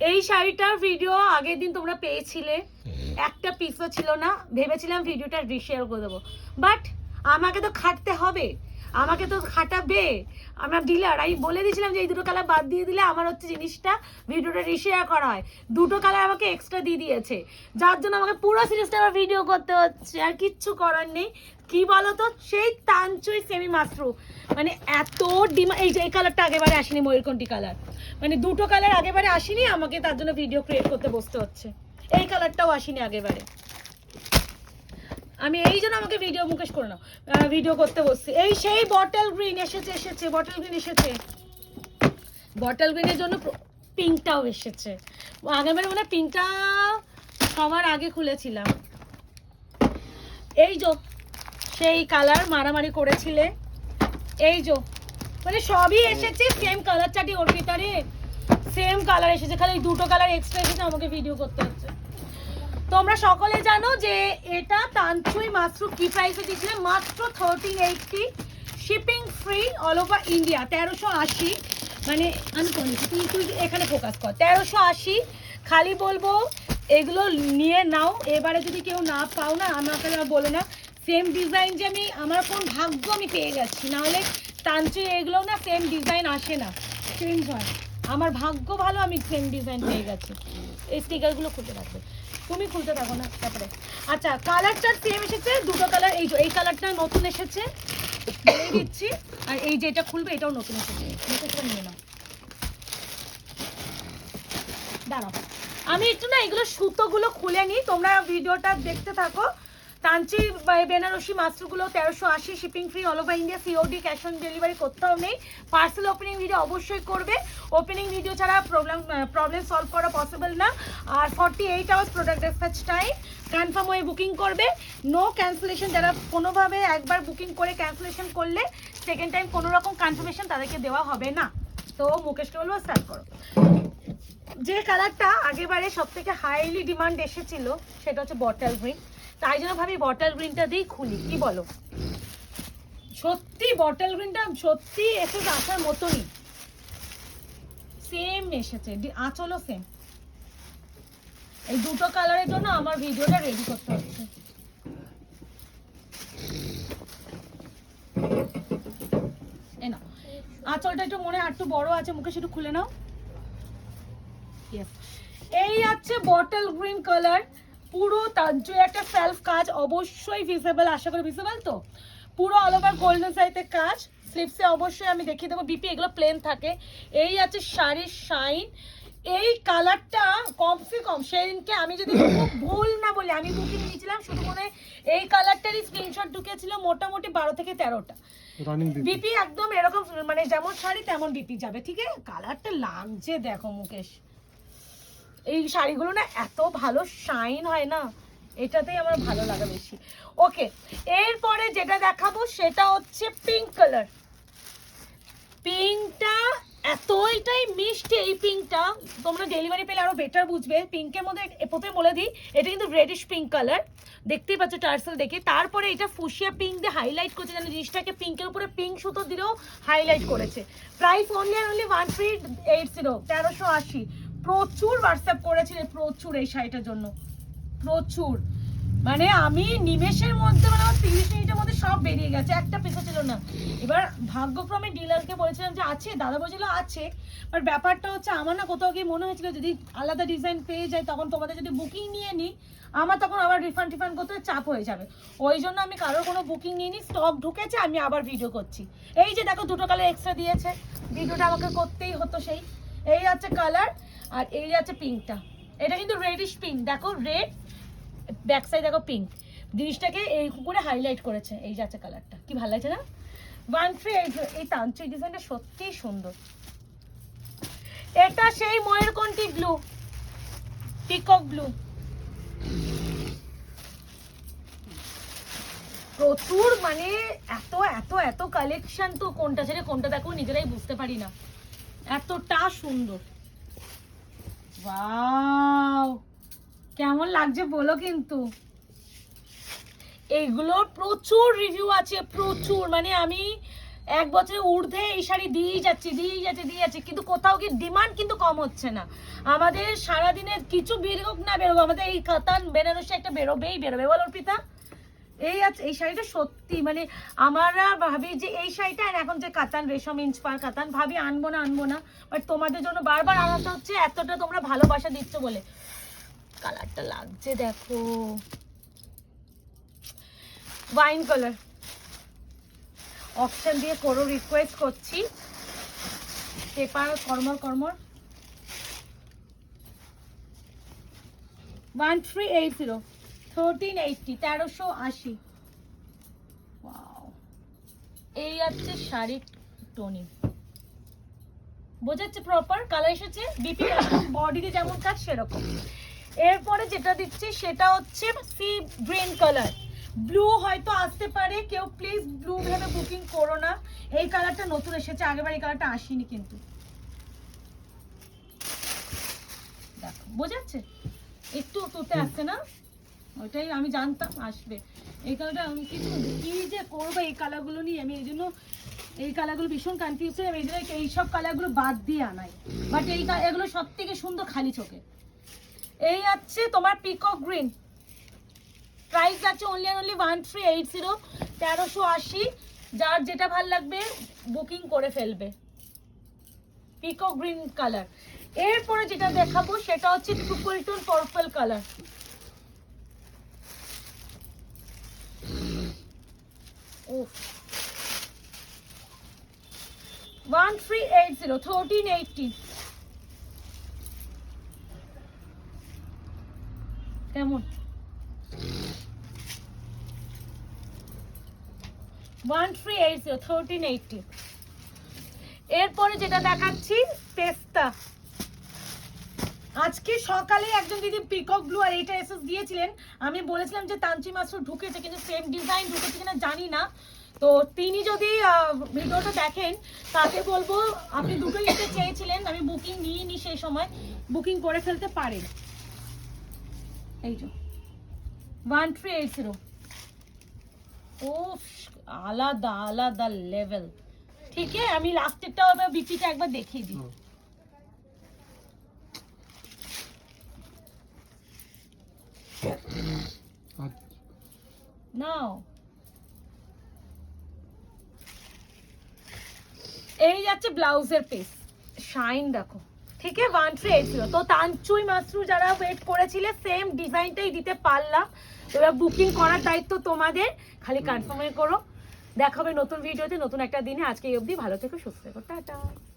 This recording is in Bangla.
এই শাড়িটার ভিডিও আগের দিন তোমরা পেয়েছিলে। একটা পিসও ছিল না। ভেবেছিলাম ভিডিওটা রিশেয়ার করে দেবো। বাট আমাকে তো খাটতে হবে। আমাকে তো খাটাবে। আমার ডিলার আমি বলে দিয়েছিলাম যে এই দুটো কালার বাদ দিয়ে দিলে আমার হচ্ছে জিনিসটা ভিডিওটা রিশেয়ার করা হয়। দুটো কালার আমাকে এক্সট্রা দিয়ে দিয়েছে। যার জন্য আমাকে পুরো সিরিজটা আবার ভিডিও করতে হচ্ছে। আর কিচ্ছু করার নেই। কি বলতো? সেই তাঞ্চুই সেমি মাস্ট্রু মানে এত ডিমা এই যে এই কালারটা আগেবারে আসেনি ময়ূরকণ্ঠী কালার মানে দুটো কালার আগেবারে আসেনি, আমাকে তার জন্য ভিডিও ক্রিয়েট করতে বসতে হচ্ছে। এই কালারটাও আসেনি আগেবারে। আমি এই জন্য আমাকে ভিডিও মুকেশ করে নাও। ভিডিও করতে বসছি। এই সেই বটল গ্রিন এসেছে এসেছে বটল গ্রিন এসেছে। বটল গ্রিনের জন্য পিঙ্কটাও এসেছে। আগেবারে মনে পিঙ্কটা সবার আগে খুলেছিলাম। এই যো, সেই কালার মারামারি করেছিলে। এই যো মানে সবই এসেছে সেম কালার চাটি ভিতরে। সেম কালার এসেছে, খালি দুটো কালার এক্সট্রা এসেছে, আমাকে ভিডিও করতে হচ্ছে। তোমরা সকলে জানো যে এটা তানচুই মাত্র কি প্রাইসে দিয়েছিলে? মাত্র thirteen eighty shipping free all over India তেরোশো আশি। মানে আমি তুই তুই এখানে ফোকাস কর। তেরোশো আশি, খালি বলব, এগুলো নিয়ে নাও। এবারে যদি কেউ না পাও না আমাকে আর বলো না। সেম ডিজাইন যে আমি, আমার কোন ভাগ্য আমি পেয়ে গেছি নাহলে তানচুই এগুলো না সেম ডিজাইন আসে না। চেঞ্জ হয়। আমার ভাগ্য ভালো, আমি সেম ডিজাইন পেয়ে গেছি। এই স্টিকারগুলো খুলতে রাখবে। তুমি খুলতে থাকো না, তারপরে। আচ্ছা কালারটা সেম এসেছে, দুটো কালার এই এই কালারটা নতুন এসেছে। বলে দিচ্ছি। আর এই যে এটা খুলবে, এটাও নতুন এসেছে। নিয়ে নাও। দাঁড়াও। আমি একটু না এগুলো সুতোগুলো খুলে নিই, তোমরা ভিডিওটা দেখতে থাকো। কাঞ্চি বেনারসি মাস্টারগুলো তেরোশো আশি shipping free all over India COD cash on delivery করতেও নেই। পার্সেল ওপেনিং ভিডিও অবশ্যই করবে। ওপেনিং ভিডিও ছাড়া প্রবলেম প্রবলেম সলভ করা পসিবল না। আর forty eight hours product dispatch time confirm হয়ে বুকিং করবে। নো ক্যান্সেলেশন যারা কোনোভাবে একবার বুকিং করে ক্যান্সেলেশন করলে সেকেন্ড টাইম কোনো রকম কনফার্মেশন তাদেরকে দেওয়া হবে না। তো মুকেশকে বলব স্টার্ট করো। যে কালারটা আগেবারে সব থেকে হাইলি ডিমান্ড এসেছিল, সেটা হচ্ছে বটল গ্রিন তাই জন্য ভাবি বটল গ্রিনটা দিয়েই খুলি, কি বলো? সত্যি বটল গ্রিনটা সত্যি এসে আসার মতনই। সেম এসেছে আঁচলও সেম এই দুটো কালারের জন্য আমার ভিডিওটা রেডি করতে হচ্ছে। আঁচলটা একটু মনে একটু বড় আছে, মুখে শুধু খুলে নাও. এই আছে বটল গ্রিন কালার পুরো তার যে একটা সেলফ কাজ অবশ্যই ভিজিবল আশা করি ভিজিবল তো? পুরো অল ওভার গোল্ডেন সাইতে কাজ স্লিপসে অবশ্যই আমি দেখিয়ে দেবো। বিপি এগুলো প্লেন থাকে। এই আছে শাড়ির শাইন এই কালারটা কমসে কম সেদিনকে আমি যদি ভুল না বলি আমি বুকিং নিয়েছিলাম শুধু মনে হয় এই কালারটারই স্ক্রিনশট ঢুকেছিল মোটামুটি বারো থেকে তেরোটা। বিপি একদম এরকম মানে যেমন শাড়ি তেমন বিপি যাবে ঠিক আছে? কালারটা লাগছে দেখো মুকেশ। এই শাড়িগুলো না এত ভালো শাইন হয় না, এটাতেই আমার ভালো লাগে বেশি। ওকে এরপরে যেটা দেখাবো সেটা হচ্ছে পিঙ্ক কালার পিঙ্কটা এতটাই মিষ্টি, এই পিঙ্কটা তোমরা ডেলিভারি পেলে আরও বেটার বুঝবে। পিঙ্কের মধ্যে প্রথমে বলে দিই, এটা কিন্তু রেডিশ পিঙ্ক কালার দেখতেই পাচ্ছ টার্সেল দেখে। তারপরে এটা ফুসিয়া পিঙ্ক দিয়ে হাইলাইট করছে, যেন জিনিসটাকে পিঙ্কের উপরে পিঙ্ক সুতো দিলেও হাইলাইট করেছে। প্রাইস অনলি আর only one three eight zero তেরোশো আশি। প্রচুর হোয়াটসঅ্যাপ করেছিলে, প্রচুর এই শাড়িটার জন্য। প্রচুর। মানে আমি নিমেষের মধ্যে মানে আমার তিরিশ মিনিটের মধ্যে সব বেরিয়ে গেছে, একটা পিসও ছিল না। এবার ভাগ্যক্রমে ডিলারকে বলেছিলাম যে, আছে। দাদা বলছিল, আছে। বাট ব্যাপারটা হচ্ছে, আমার না কোথাও গিয়ে মনে হয়েছিল, যদি আলাদা ডিজাইন পেয়ে যায়, তখন তোমাদের যদি বুকিং নিয়ে নিই, আমার তখন আবার রিফান্ড টিফান্ড করতে চাপ হয়ে যাবে। ওই জন্য আমি কারোর কোনো বুকিং নিয়ে নিই স্টক ঢুকেছে, আমি আবার ভিডিও করছি। এই যে দেখো, দুটো কালার এক্সট্রা দিয়েছে। ভিডিওটা আমাকে করতেই হতো সেই। এই আছে কালার আর এই আছে পিঙ্কটা এটা কিন্তু রেডিশ পিঙ্ক দেখো রেড ব্যাক সাইড দেখো পিঙ্ক জিনিসটাকে এই করে হাইলাইট করেছে, এই যে আছে কালারটা কি ভালো লাগছে না? ওয়ান থ্রি এই তান্ত্রিক ডিজাইনটা সত্যিই সুন্দর। এটা সেই ময়ূরকণ্ঠী ব্লু পিকক ব্লু প্রচুর মানে এত এত এত কালেকশন তো কোনটা ছেড়ে কোনটা দেখো নিজেরাই বুঝতে পারি না। এতটা সুন্দর। ওয়াও! কেমন লাগছে বলো কিন্তু। এইগুলোর প্রচুর রিভিউ আছে, প্রচুর। মানে আমি এক বছরে ঊর্ধ্বে এই শাড়ি দিয়েই যাচ্ছি, দিয়েই যাচ্ছে দিয়ে যাচ্ছে। কিন্তু কোথাও কি ডিমান্ড কিন্তু কম হচ্ছে না। আমাদের সারাদিনের কিছু বেরোক না বেরোবো আমাদের এই কাতান, বেনারসি একটা বেরোবেই বেরোবে। বল অর্পিতা। এই আছে এই শাড়িটা সত্যি মানে আমরা ভাবি যে এই শাড়িটা, আর এখন যে কাতান, রেশম ইঞ্চ পার কাতান, ভাবি আনব না আনব না বাট তোমাদের জন্য বারবার আনাতে হচ্ছে, এতটা তোমরা ভালোবাসা দিচ্ছ বলে। কালারটা লাগছে, দেখো। ওয়াইন কালার অপশন দিয়ে করো রিকোয়েস্ট করছি। পেপার, কর্মর কর্মর। One three eight zero thirteen eighty তেরোশো আশি। এই আছে শাড়ির টোনি। বোঝাচ্ছে প্রপার কালার এসেছে? বিপি বডিতে যেমন কাজ, সেরকম। এরপরে যেটা দিচ্ছি, সেটা হচ্ছে সি গ্রিন কালার ব্লু হয়তো আসতে পারে, কেউ প্লিজ ব্লু ভেবে বুকিং করো না। এই কালারটা নতুন এসেছে আগেবার এই কালারটা আসেনি কিন্তু। দেখো, বোঝাচ্ছে? একটু তুতে আসছে না? ওইটাই আমি জানতাম, আসবে। এই কালারটা আমি কিছু কি যে করব এই কালারগুলো নিয়ে? আমি এই জন্য এই কালারগুলো ভীষণ কনফিউজ হয়ে আমি এই এইসব কালারগুলো বাদ দিয়ে আনাই। বাট এই এগুলো সব থেকে সুন্দর খালি চোখে। এই আছে তোমার পিকক গ্রিন প্রাইস আছে only only one three eight zero তেরোশো আশি। যার যেটা ভালো লাগবে বুকিং করে ফেলবে। পিকক গ্রিন কালার এরপরে যেটা দেখাবো, সেটা হচ্ছে ট্রিপল টোন পার্পল কালার উফ one three eight zero thirteen eighty কেমন one three eight zero thirteen eighty এরপরে যেটা দেখাচ্ছি, পেস্তা। আজকে সকালে একজন দিদি পিকক ব্লু আর এইটা এসএস দিয়েছিলেন। আমি বলেছিলাম যে তাঞ্চি মাস্টার ঢুকেছে, কিন্তু সেম ডিজাইন ঢুকেছে কিনা জানি না। তো তিনি যদি ভিডিওটা দেখেন, তাকে বলব, আপনি দুটো নিতে চেয়েছিলেন, আমি বুকিং নিয়ে নি সেই সময়। বুকিং করে ফেলতে পারেন। এই যে ওয়ান থ্রি এইট জিরো ও আলাদা আলাদা লেভেল ঠিক আছে আমি লাস্টেরটাও বিপিটা একবার দেখিয়ে দিই। নাও এই যাচ্ছে ব্লাউজের পিস শাইন দেখো। ঠিক আছে? ওয়ান তো তানচুই মাসরু যারা ওয়েট করেছিলে সেম ডিজাইনটাই দিতে পারলাম। এবার বুকিং করার দায়িত্ব তোমাদের। খালি কনফার্মে করো। দেখাবে নতুন ভিডিওতে নতুন একটা দিনে। আজকে এই অবধি ভালো থেকে, সুস্থ থেকো। টাটা।